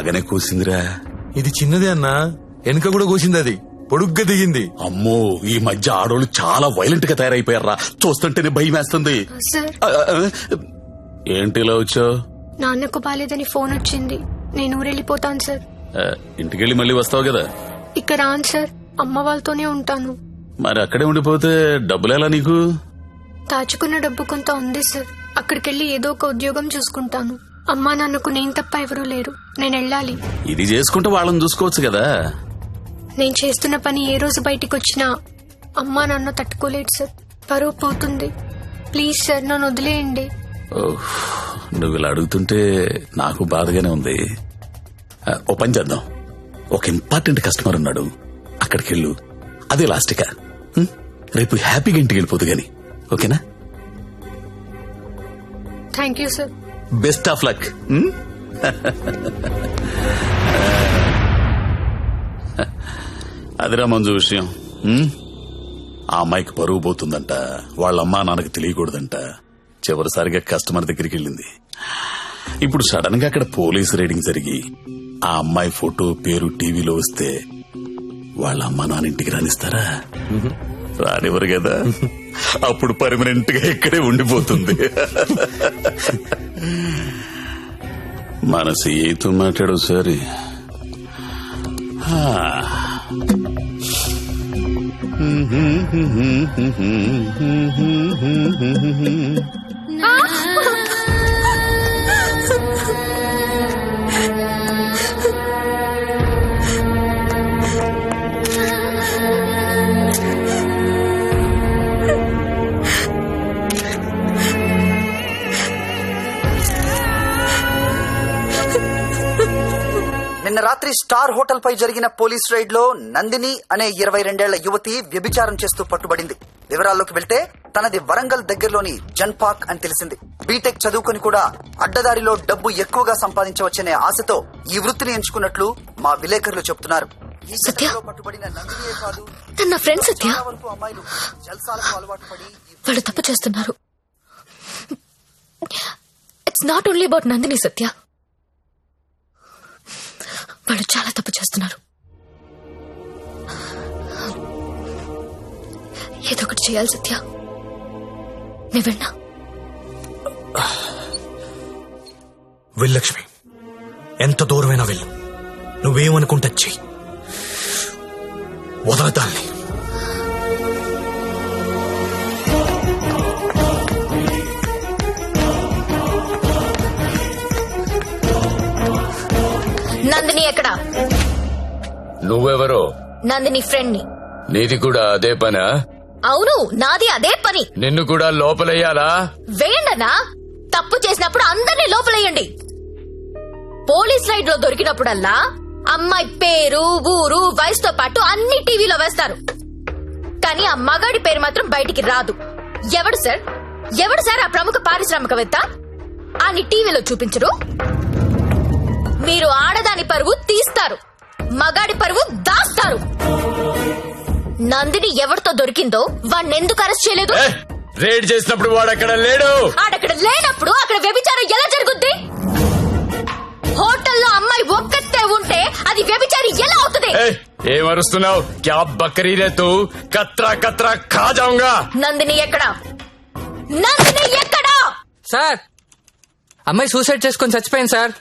బాగానే కూసిందిరా. ఇది చిన్నదే అన్నా. వెనుక కూడా కోసింది అది పొడుగ్గా దిగింది. అమ్మో ఈ మధ్య ఆడోళ్ళు చాలా వైలెంట్గా తయారైపోయారా. చూస్తుంటేనే భయం వేస్తుంది సార్ ఏంటి ఇలా వచ్చావు? నాన్నకు బాలేదని ఫోన్ వచ్చింది. నేను ఊరెళ్ళిపోతాను సార్. ఇంటికెళ్ళి మళ్ళీ వస్తావు కదా? ఇక్కడ రాను సార్. అమ్మ వాళ్ళతోనే ఉంటాను. మరి అక్కడే ఉండిపోతే డబ్బులు ఎలా నీకు? దాచుకున్న డబ్బు కొంత ఉంది సార్. అక్కడికెళ్ళి ఏదో ఒక ఉద్యోగం చూసుకుంటాను. అమ్మా నాన్నకు నేను తప్ప ఎవరూ లేరు. నేను వెళ్ళాలి. ఇది చేసుకుంటే వాళ్ళని చూసుకోవచ్చు కదా. నేను చేస్తున్న పని ఏ రోజు బయటికి వచ్చినా అమ్మా నాన్న తట్టుకోలేడు సార్. పరువు పోతుంది. ప్లీజ్ సార్ నన్ను వదిలేయండి. ఓహ్, నువ్వు ఇలా అడుగుతుంటే నాకు బాధగానే ఉంది. ఆ, ఓ పని చేద్దాం. ఒక ఇంపార్టెంట్ కస్టమర్ ఉన్నాడు. అక్కడికి వెళ్ళు అదే లాస్ట్గా ఉం? రేపు హ్యాపీగా ఇంటికి వెళ్ళిపోదు గాని. ఓకేనా? Thank you sir best of luck. అదిరా మంజు విషయం? ఆ అమ్మాయికి పరువు పోతుందంట. వాళ్ళ అమ్మా నాన్నకి తెలియకూడదంట. చివరిసారిగా కస్టమర్ దగ్గరికి వెళ్ళింది. ఇప్పుడు సడన్గా అక్కడ పోలీస్ రైడింగ్ జరిగి ఆ అమ్మాయి ఫోటో పేరు టీవీలో వస్తే వాళ్ళ అమ్మా నాన్న ఇంటికి రానిస్తారా? రానివ్వరు కదా. అప్పుడు పర్మనెంట్గా ఇక్కడే ఉండిపోతుంది. మన సీతో మాట్లాడు సరే. రాత్రి స్టార్ హోటల్ పై జరిగిన పోలీస్ రైడ్లో నందిని అనే ఇరవై రెండేళ్ళ యువతి వ్యభిచారం చేస్తూ పట్టుబడింది. వివరాల్లోకి వెళ్తే తనది వరంగల్ దగ్గరలోని జన్పాక్ అని తెలిసింది. బీటెక్ చదువుకొని కూడా అడ్డదారిలో డబ్బు ఎక్కువగా సంపాదించవచ్చనే ఆశతో ఈ వృత్తిని ఎంచుకున్నట్లు మా విలేకరులు చెబుతున్నారు. సత్య? నా ఫ్రెండ్ సత్య. వాళ్ళు తప్పు చేస్తున్నారు. It's not only about Nandini Satya. వాళ్ళు చాలా తప్పు చేస్తున్నారు. ఏదో ఒకటి చేయాలి సత్య. నువ్వెన్నా వెళ్ళా ఎంత దూరమైనా వెళ్ళు. నువ్వేమనుకుంటా చెయ్యి. వదలదాన్ని నందిని ఎక్కడా? నువ్వెవరో? నందిని ఫ్రెండ్ని నీది కూడా అదే పనా? అవును నాది అదే పని. నిన్ను కూడా లోపలయ్యాలా వేయండనా? తప్పు చేసినప్పుడు అందరినీ లోపలేయండి. పోలీస్ రైడ్లో దొరికినప్పుడల్లా అమ్మాయి పేరు ఊరు వయసుతో పాటు అన్ని టీవీలో వేస్తారు. కానీ ఆ మగాడి పేరు మాత్రం బయటికి రాదు. ఎవడు సార్? ఎవడు సార్ ఆ ప్రముఖ పారిశ్రామికవేత్త? అని టీవీలో చూపించరు? మీరు ఆడదాని పరువు తీస్తారు. మగాడి పరువు దాస్తారు. నందిని ఎవరితో దొరికిందో వాణ్ణి ఎందుకు అరెస్ట్ చేయలేదు? రేడ్ చేసినప్పుడు వాడు అక్కడ లేడు. ఆడక్కడ లేనప్పుడు అక్కడ వ్యభిచారం ఎలా జరుగుద్ది? హోటల్లో అమ్మాయి ఒక్కతే ఉంటే అది వ్యభిచారి ఎలా అవుతుంది? ఏ, ఏం అరుస్తున్నావు? క్యా బకరీ రే తూ? కత్రా కత్రా ఖా జాऊंगा నందిని ఎక్కడా? నందిని ఎక్కడా? సార్ అమ్మాయి సూసైడ్ చేసుకొని చచ్చిపోయింది సార్.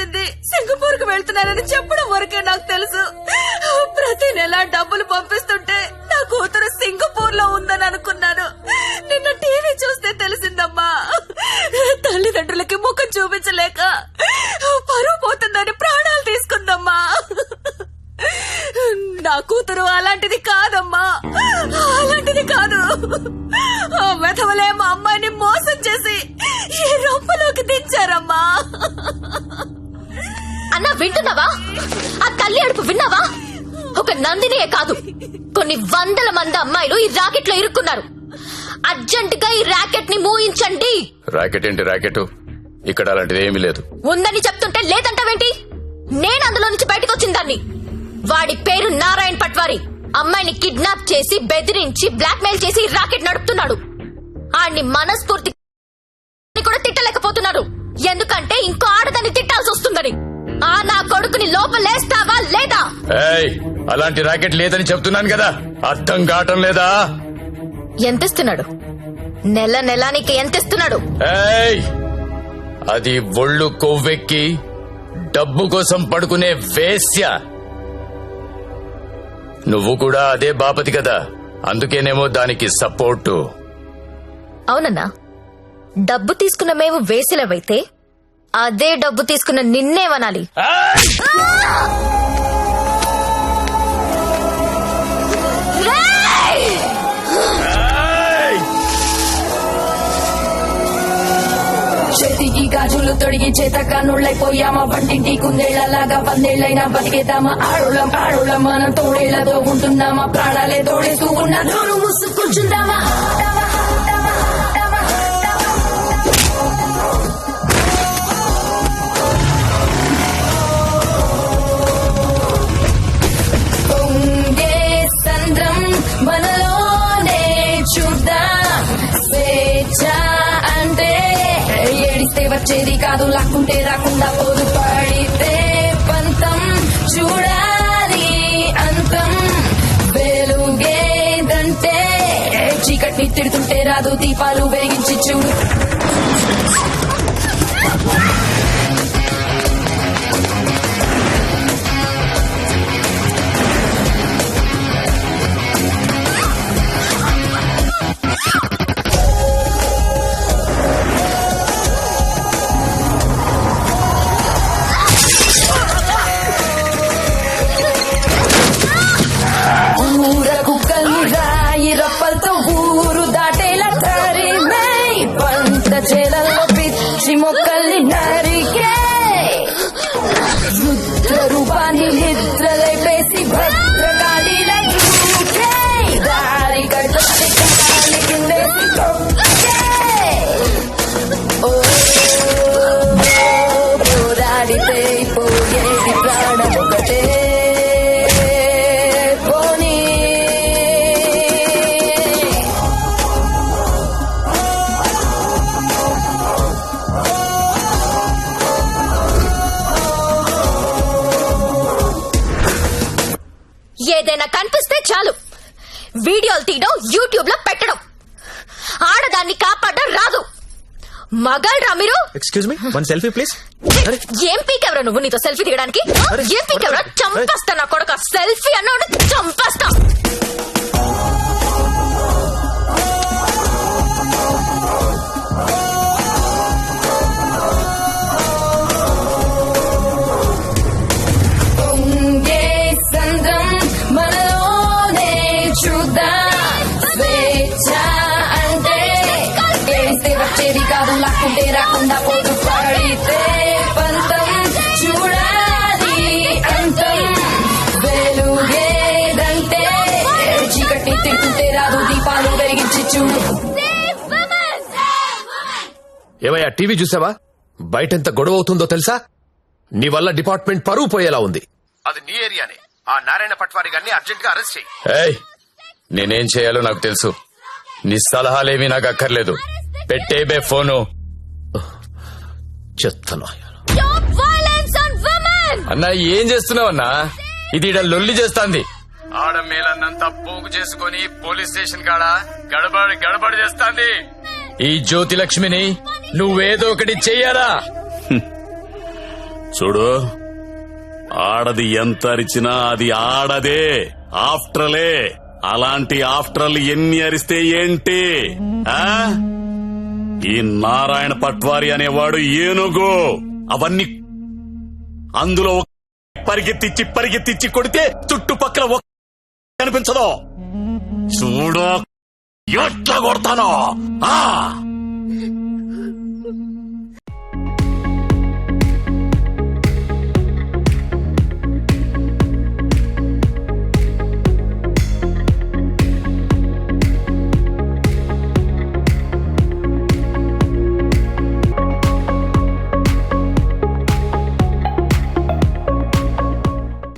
వచ్చింది సింగపూర్కు వెళ్తున్నానని చెప్పడం వరకే నాకు తెలుసు. ప్రతి నెల డబ్బులు పంపిస్తుంటే నా కూతురు సింగపూర్లో ఉందని అనుకున్నాను. నిన్న టీవీ చూస్తే తెలిసిందమ్మా. తల్లిదండ్రులకి ముఖం చూపించలేక పరువు పోతుందని ప్రాణాలు తీసుకుందమ్మా. నా కూతురు అలాంటిది కాదమ్మా. అలాంటిది కాదు. వెధవలే మా అమ్మాయిని మోసం చేసి ఈ రొంపలోకి దించారమ్మా. అన్న వింటున్నావా? ఆ తల్లి అడుపు విన్నావా? ఒక నందినియే కాదు. కొన్ని వందల మంది అమ్మాయిలు ఈ రాకెట్లో ఇరుక్కున్నారు. అర్జెంట్గా ఈ ర్యాకెట్ని మూయించండి. రాకెట్ ఏంటి రాకెట్? ఇక్కడ అలాంటిది ఏమీ లేదు. ఉందని చెప్తుంటే లేదంటావేంటి? నేను అందులో నుంచి బయటకు వచ్చిన దాన్ని. వాడి పేరు నారాయణ్ పట్వారి. అమ్మాయిని కిడ్నాప్ చేసి బెదిరించి బ్లాక్మెయిల్ చేసి రాకెట్ నడుపుతున్నాడు. ఆడిని మనస్ఫూర్తి కూడా తిట్టలేకపోతున్నాడు ఎందుకంటే లోపలేస్తావా లేదా? ఏయ్ అలాంటి రాకెట్ లేదని చెప్తున్నాను కదా. అర్థం కావటం లేదా? ఎంత ఇస్తున్నాడు నెల నెల నీకు ఎంత ఇస్తున్నాడు ఏయ్ అది ఒళ్ళు కొవ్వెక్కి డబ్బు కోసం పడుకునే వేశ్య. నువ్వు కూడా అదే బాపతి కదా. అందుకేనేమో దానికి సపోర్టు. అవునన్నా డబ్బు తీసుకున్న మేము వేసిలవైతే అదే డబ్బు తీసుకున్న నిన్నేమనాలి రేయ్! చేతికి గాజులు తొడిగి చేత కన్నుళ్ళైపోయామా వంటింటి కుందేళ్ళలాగా వందేళ్ళైనా బతికేద్దామా? ఆడులం ఆడులం మనం తోడేళ్ళతో ఉంటున్నామా? ప్రాణాలే తోడేస్తూ ఉన్న నోరు ముసు కాదు లాక్కుంటే రాకుండా పోదు పడితే పంతం. చూడాలి అంతం. వెలుగేదంటే చీకటిని తిడుతుంటే రాదు దీపాలు వెలిగించి చూడు. ఏదైనా కనిపిస్తే చాలు. వీడియోలు తీయడం యూట్యూబ్లో పెట్టడం. ఆడదాన్ని కాపాడడం రాదు. మగాళ్ళరా మీరు? Excuse me one selfie please ఏం పీకెవరా నువ్వు నీతో సెల్ఫీ తీయడానికి? ఏం పీకెవరా. చంపేస్తా నా కొడుక. సెల్ఫీ అన్నాడు చంపేస్తా. కాదు లాక్కుంటే రాకుండా పోదు పడితే పంతం. చూడాలి అంతం. వెలుగేదంటే చీకటి తింటుంటే రాదు దీపాలు వెలిగించి చూడు. ఏమయ్యా టీవీ చూసావా? బయటెంత గొడవ అవుతుందో తెలుసా? నీ వల్ల డిపార్ట్మెంట్ పరువు పోయేలా ఉంది. అది నీ ఏరియానే. ఆ నారాయణ పట్వారి గారిని అర్జెంట్గా అరెస్ట్ చేయి. ఏయ్ నేనేం చేయాలో నాకు తెలుసు. నీ సలహాలేమీ నాకు అక్కర్లేదు. పెట్టేబే ఫోను. చెత్తను! అన్నా ఏం చేస్తున్నావన్నా? ఇది ఈడ లొల్లి చేస్తాంది. ఆడ మేలన్నంతా పోగు చేసుకొని పోలీస్ స్టేషన్ కాడ గడబడి గడబడి చేస్తాంది. ఈ జ్యోతి లక్ష్మిని నువ్వేదో ఒకటి చెయ్యాలా? చూడు ఆడది ఎంత అరిచినా అది ఆడదే ఆఫ్టర్లే. అలాంటి ఆఫ్టర్లు ఎన్ని అరిస్తే ఏంటి ఆ? ఈ నారాయణ పట్వారి అనేవాడు ఏనుగు. అవన్నీ అందులో ఒక పరిగెత్తిచ్చి పరిగెత్తిచ్చి కొడితే చుట్టుపక్కల ఒక కనిపించదు. చూడు ఎట్లా కొడతానో. ఆ!